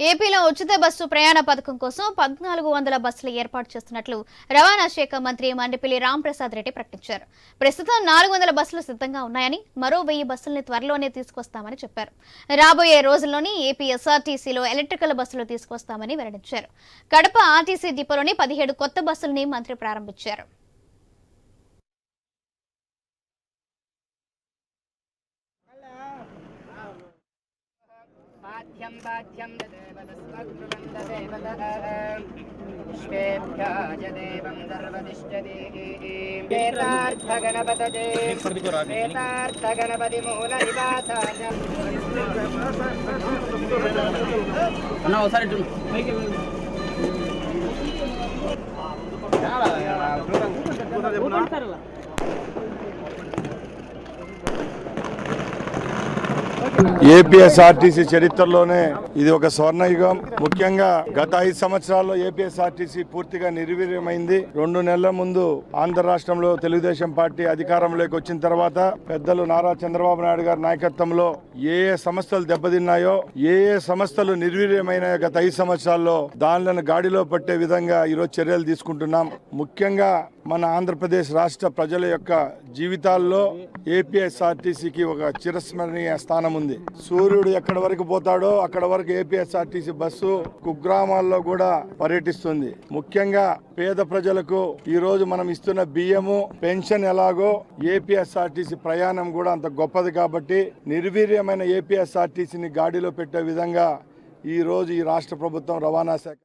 ఏపీలో ఉచిత బస్సు ప్రయాణ పథకం కోసం పద్నాలుగు వందల బస్సులు ఏర్పాటు చేస్తున్నట్లు రవాణా శాఖ మంత్రి మండిపల్లి రాంప్రసాద్ రెడ్డి ప్రకటించారు. ప్రస్తుతం నాలుగు వందల బస్సులు సిద్ధంగా ఉన్నాయని మరో వెయ్యి బస్సుల్ని త్వరలోనే తీసుకొస్తామని చెప్పారు. రాబోయే రోజుల్లోని ఏపీ ఎస్ఆర్టీసీలో ఎలక్ట్రికల్ బస్సులు తీసుకొస్తామని వెల్లడించారు. కడప ఆర్టీసీ డిపోలోని పదిహేడు కొత్త బస్సుల్ని మంత్రి ప్రారంభించారు. पाठ्यं बाध्यं ददेवदस्वद्रुवन्द देवतः विश्वेभ्या च देवं सर्वतिष्ठति वेतार्थगणपतये वेतार्थगणपतिमूलनिवासाय அண்ணா சாரி டூ ಯಾರ ಯಾರ ఏపీఎస్ఆర్టీసీ చరిత్రలోనే ఇది ఒక స్వర్ణయుగం. ముఖ్యంగా గత ఐదు సంవత్సరాల్లో ఏపీఎస్ఆర్టీసీ పూర్తిగా నిర్వీర్యమైంది. రెండు నెలల ముందు ఆంధ్ర రాష్ట్రంలో తెలుగుదేశం పార్టీ అధికారంలోకి వచ్చిన తర్వాత పెద్దలు నారా చంద్రబాబు నాయుడు గారి నాయకత్వంలో ఏ ఏ సంస్థలు దెబ్బతిన్నాయో ఏ ఏ సంస్థలు నిర్వీర్యమైన గత ఐదు సంవత్సరాల్లో దానిలను గాడిలో పట్టే విధంగా ఈరోజు చర్యలు తీసుకుంటున్నాం. ముఖ్యంగా మన ఆంధ్రప్రదేశ్ రాష్ట్ర ప్రజల యొక్క జీవితాల్లో ఏపీఎస్ఆర్టీసీకి ఒక చిరస్మరణీయ స్థానం ఉంది. సూర్యుడు ఎక్కడ వరకు పోతాడో అక్కడ వరకు ఏపీఎస్ఆర్టీసీ బస్సు కుగ్రామాల్లో కూడా పర్యటిస్తుంది. ముఖ్యంగా పేద ప్రజలకు ఈ రోజు మనం ఇస్తున్న బియ్యము పెన్షన్ ఎలాగో ఏపీఎస్ఆర్టీసీ ప్రయాణం కూడా అంత గొప్పది కాబట్టి నిర్వీర్యమైన ఏపీఎస్ఆర్టీసీని గాడిలో పెట్టే విధంగా ఈ రోజు ఈ రాష్ట్ర ప్రభుత్వం రవాణా శాఖ